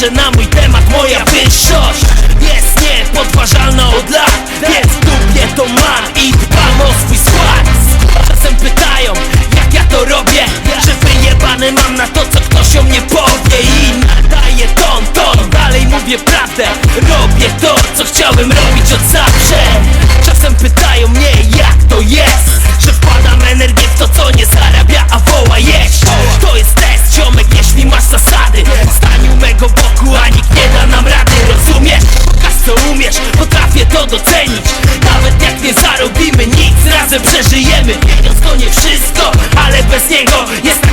że na mój temat moja wyższość Jest niepodważalna od lat. Więc w dupie to mam i dbam docenić. Nawet jak nie zarobimy nic Razem przeżyjemy. Pieniądz to nie wszystko Ale bez niego jest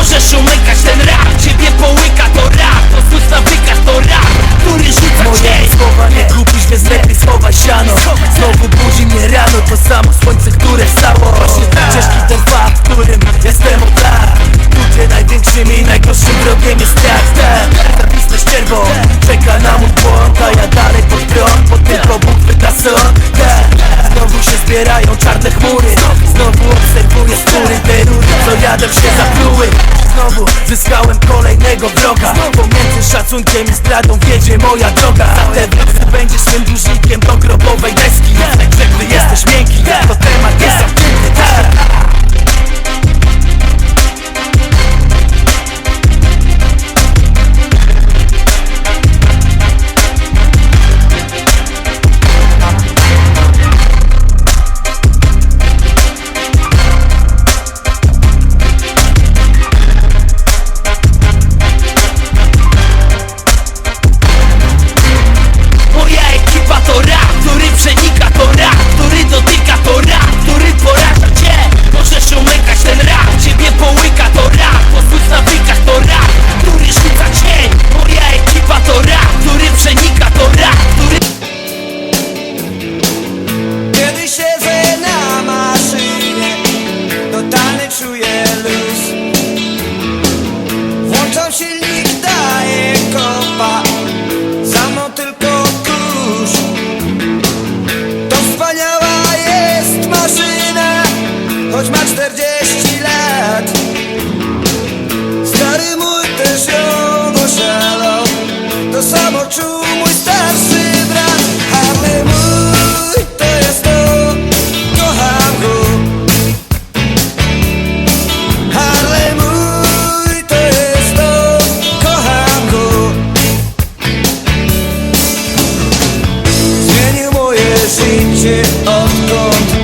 Możesz umykać ten rap, ciebie połyka to rap. Pozwól na wykach to rap, który rzuca Moje cień słowa nie kupisz, więc lepiej schowaj siano. Znowu budzi mnie rano to samo słońce, które wstało Ciężki ten fakt, którym jestem od lat. Tu gdzie największym i najgorszym wrogiem jest Ten zawisłe ścierwo czeka na mój błąd A ja dalej pod prąd, pod tylko Bóg wyda sąd. Znowu się zbierają czarne chmury. Znowu obserwuję skóry te rury, co jadem się zapluły Znowu zyskałem kolejnego wroga. Pomiędzy szacunkiem i zdradą wiedzie moja droga. Zatem będziesz swym dłużnikiem do grobowej deski. Gdy jesteś miękki, to temat jest życie odkąd